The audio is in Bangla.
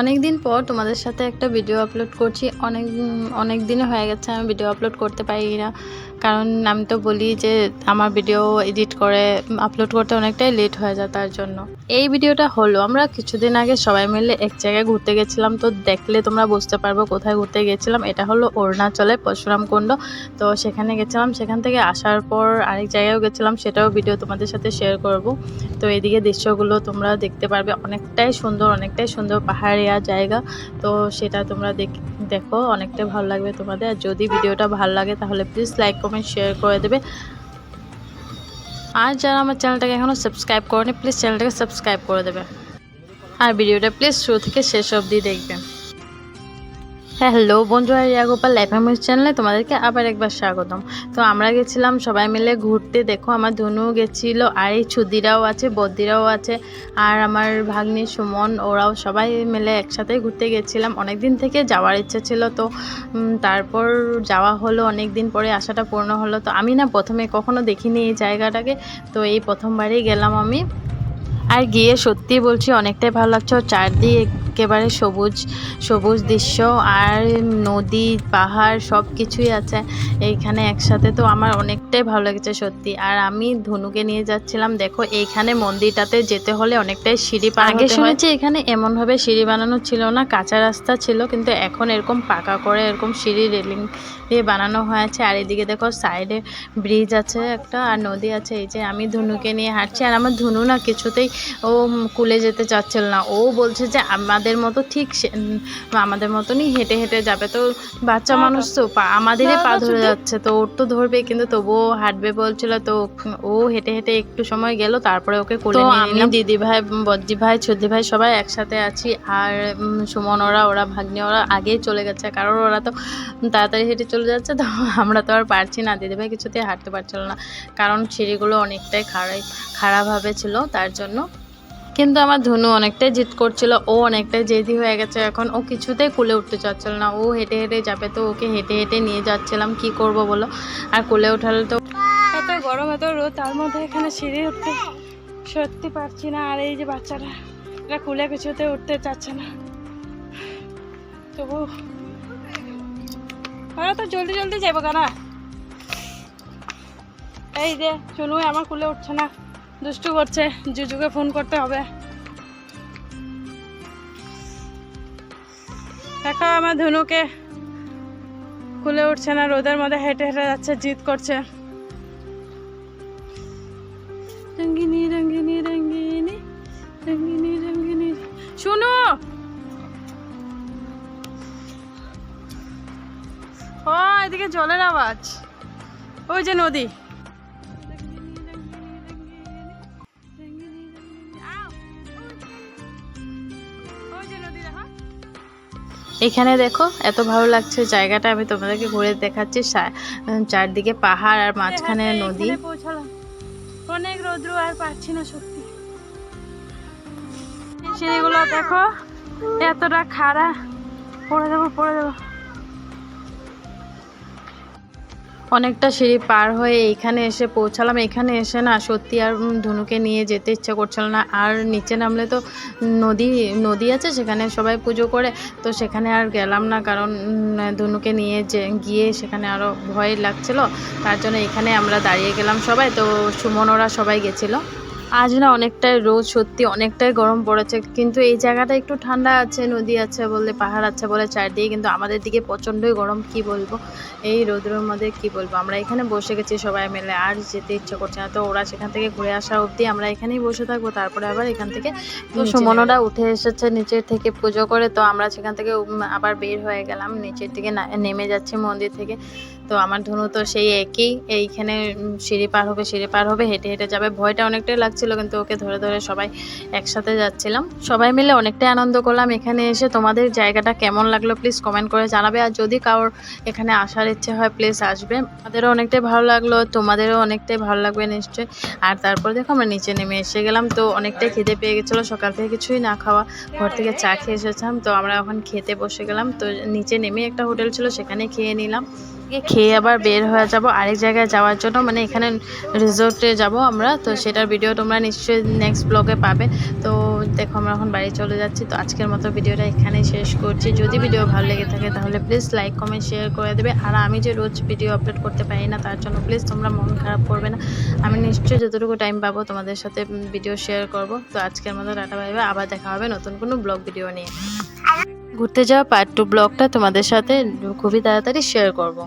অনেক দিন পর তোমাদের সাথে একটা ভিডিও আপলোড করছি। অনেক অনেক দিন হয়ে গেছে আমি ভিডিও আপলোড করতে পারি না কারণ আমি তো বলি যে, আমার ভিডিও এডিট করে আপলোড করতে অনেকটাই লেট হয়ে যায় তার জন্য। এই ভিডিওটা হলো, আমরা কিছুদিন আগে সবাই মিলে এক জায়গায় ঘুরতে গেছিলাম। তো দেখলে তোমরা বুঝতে পারব কোথায় ঘুরতে গেছিলাম। এটা হলো অরুণাচলে পরশুরাম কুণ্ড। তো সেখানে গেছিলাম। সেখান থেকে আসার পর আরেক জায়গায়ও গেছিলাম। সেটাও ভিডিও তোমাদের সাথে শেয়ার করব। তো এদিকে দৃশ্যগুলো তোমরা দেখতে পারবে। অনেকটাই সুন্দর অনেকটাই সুন্দর পাহাড়িয়া জায়গা। তো সেটা তোমরা দেখ- দেখো, অনেকটা ভালো লাগবে তোমাদের। আর যদি ভিডিওটা ভালো লাগে, তাহলে প্লিজ লাইক কমেন্ট শেয়ার করে দেবে। আর যারা আমার চ্যানেলটাকে এখনও সাবস্ক্রাইব করেনি প্লিজ চ্যানেলটাকে সাবস্ক্রাইব করে দেবে। আর ভিডিওটা প্লিজ শুরু থেকে শেষ অবধি দেখবেন হ্যালো বন্ধুরা রিয়া গোপাল লাইফ মিউজ চ্যানেলে তোমাদেরকে আবার একবার স্বাগতম। তো আমরা গেছিলাম সবাই মিলে ঘুরতে। দেখো, আমার ধনু গেছিল, আর এই ছুদিরাও আছে বদ্দিরাও আছে, আর আমার ভাগ্নি সুমন, ওরাও সবাই মিলে একসাথে ঘুরতে গেছিলাম। অনেক দিন থেকে যাওয়ার ইচ্ছা ছিল তো তারপর যাওয়া হলো অনেক দিন পরে আশাটা পূর্ণ হলো। তো আমি না প্রথমে কখনো দেখিনি এই জায়গাটাকে, তো এই প্রথমবারই গেলাম আমি। আর গিয়ে সত্যি বলছি, অনেকটাই ভালো লাগছে। চারদিক একেবারে সবুজ সবুজ দৃশ্য আর নদী পাহাড় সব কিছুই আছে এইখানে একসাথে। তো আমার অনেকটাই ভালো লেগেছে সত্যি। আর আমি ধনুকে নিয়ে যাচ্ছিলাম। দেখো এইখানে মন্দিরটাতে যেতে হলে অনেকটাই সিঁড়ি আগে শুনেছি এখানে এমনভাবে সিঁড়ি বানানো ছিল না কাঁচা রাস্তা ছিল কিন্তু এখন এরকম পাকা করে এরকম সিঁড়ি রেলিং দিয়ে বানানো হয়েছে। আর এদিকে দেখো সাইডে ব্রিজ আছে একটা আর নদী আছে। এই যে আমি ধনুকে নিয়ে হাঁটছি। আর আমার ধনু না কিছুতেই ও কুলে যেতে চাচ্ছিল না। ও বলছে যে আমাদের মতো ঠিক সে- আমাদের মতনই হেঁটে হেঁটে যাবে তো বাচ্চা মানুষ তো আমাদেরই পা ধরে যাচ্ছে তো ওর তো ধরবে কিন্তু তবুও হাঁটবে বলছিল তো ও হেঁটে হেঁটে একটু সময় গেল তারপরে ওকে কোলে আমি দিদি ভাই বদ্দি ভাই ছদ্দি ভাই সবাই একসাথে আছি আর সুমন ওরা ওরা ভাগ্নি ওরা আগেই চলে গেছে কারণ ওরা তো তাড়াতাড়ি হেঁটে চলে যাচ্ছে তো আমরা তো আর পারছি না দিদি ভাই কিছুতেই হাঁটতে পারছিল না কারণ সিঁড়িগুলো অনেকটাই খারাপ খারাপভাবে ছিল তার জন্য কিন্তু আমার ধনু অনেকটাই জিদ করছিল, ও অনেকটাই জেদি হয়ে গেছে। এখন ও কিছুতেই কুলে উঠতে চাচ্ছিল না। ও হেঁটে হেঁটে যাবে তো, ওকে হেঁটে হেঁটে নিয়ে যাচ্ছিলাম, কি করব বলো? আর কোলে ওঠালে তো এত গরম, এত রোদ, তার মধ্যে এখানে সিঁড়ি উঠতে সত্যি পারছি না। আর এই যে বাচ্চারা এটা কুলে কিছুতে উঠতে চাচ্ছে না। তবু ওরা তো জলদি জলদি যাব কেন? এই যে চুনু আমার কুলে উঠছে না। দুষ্টু করছে, জুজুকে ফোন করতে হবে। দেখো আমার ধনুকে। খুলে উঠছে না, রোদের মধ্যে হেঁটে হেঁটে যাচ্ছে, জিদ করছে। শুনো! ও, এদিকে জলের আওয়াজ। ওই যে নদী। এখানে দেখো এত ভালো লাগছে জায়গাটা। আমি তোমাদেরকে ঘুরে দেখাচ্ছি। চারদিকে পাহাড় আর মাঝখানে নদী। অনেক রৌদ্র আর পাচ্ছি না সত্যি। সেগুলো সিঁড়িগুলো দেখো এতটা খাড়া। পড়ে দেবো পড়ে যাব। অনেকটা সিঁড়ি পার হয়ে এইখানে এসে পৌঁছালাম। এখানে এসে না সত্যি আর ধনুকে নিয়ে যেতে ইচ্ছা করছিল না। আর নিচে নামলে তো নদী নদী আছে সেখানে সবাই পুজো করে। তো সেখানে আর গেলাম না কারণ ধনুকে নিয়ে যে, গিয়ে সেখানে আরও ভয় লাগছিল। তার জন্য এখানে আমরা দাঁড়িয়ে গেলাম সবাই। তো সুমন ওরা সবাই গেছিল। আজ না অনেকটাই রোদ সত্যি অনেকটাই গরম পড়েছে। কিন্তু এই জায়গাটা একটু ঠান্ডা আছে নদী আছে বলে পাহাড় আছে বলে চারদিকে কিন্তু আমাদের দিকে প্রচণ্ডই গরম কি বলব? এই রোদ্রের মধ্যে কি বলব? আমরা এখানে বসে গেছি সবাই মিলে আর যেতে ইচ্ছে করছে না। তো ওরা সেখান থেকে ঘুরে আসা অবধি আমরা এখানেই বসে থাকব তারপরে আবার এখান থেকে তো সুমনরা উঠে এসেছে নিচের থেকে পুজো করে তো আমরা সেখান থেকে আবার বের হয়ে গেলাম। নিচের দিকে না- নেমে যাচ্ছি মন্দির থেকে। তো আমার ধনু তো সেই একই। এইখানে সিঁড়ি পার হবে, সিঁড়ি পার হবে, হেঁটে হেঁটে যাবে। ভয়টা অনেকটাই লাগছিল, কিন্তু ওকে ধরে ধরে সবাই একসাথে যাচ্ছিলাম। সবাই মিলে অনেকটাই আনন্দ করলাম। এখানে এসে তোমাদের জায়গাটা কেমন লাগল প্লিজ কমেন্ট করে জানাবে। আর যদি কারোর এখানে আসার ইচ্ছে হয় প্লিজ আসবে। আমাদেরও অনেকটাই ভালো লাগল, তোমাদেরও অনেকটাই ভালো লাগবে নিশ্চয়ই। আর তারপর দেখো আমরা নিচে নেমে এসে গেলাম। তো অনেকটাই খিদে পেয়ে গেছিল, সকাল থেকে কিছুই না খাওয়া। ঘর থেকে চা খেয়ে এসেছিলাম। তো আমরা ওখানে খেতে বসে গেলাম। তো নিচে নেমে একটা হোটেল ছিল, সেখানে খেয়ে নিলাম। গিয়ে খেয়ে আবার বের হয়ে যাব আরেক জায়গায় যাওয়ার জন্য। মানে এখানে রিসোর্টে যাব আমরা। তো সেটার ভিডিও তোমরা নিশ্চয়ই নেক্সট ব্লগে পাবে। তো দেখো আমরা এখন বাড়ি চলে যাচ্ছি। তো আজকের মতো ভিডিওটা এখানেই শেষ করছি। যদি ভিডিও ভালো লেগে থাকে তাহলে প্লিজ লাইক কমেন্ট শেয়ার করে দেবে। আর আমি যে রোজ ভিডিও আপলোড করতে পারি না তার জন্য প্লিজ তোমরা মন খারাপ করবে না। আমি নিশ্চয়ই যতটুকু টাইম পাবো তোমাদের সাথে ভিডিও শেয়ার করব। তো আজকের মতো টাটা বাইবে আবার দেখা হবে নতুন কোনো ব্লগ ভিডিও নিয়ে। ঘুরতে যাওয়া পার্ট টু ব্লগটা তোমাদের সাথে খুবই তাড়াতাড়ি শেয়ার করব।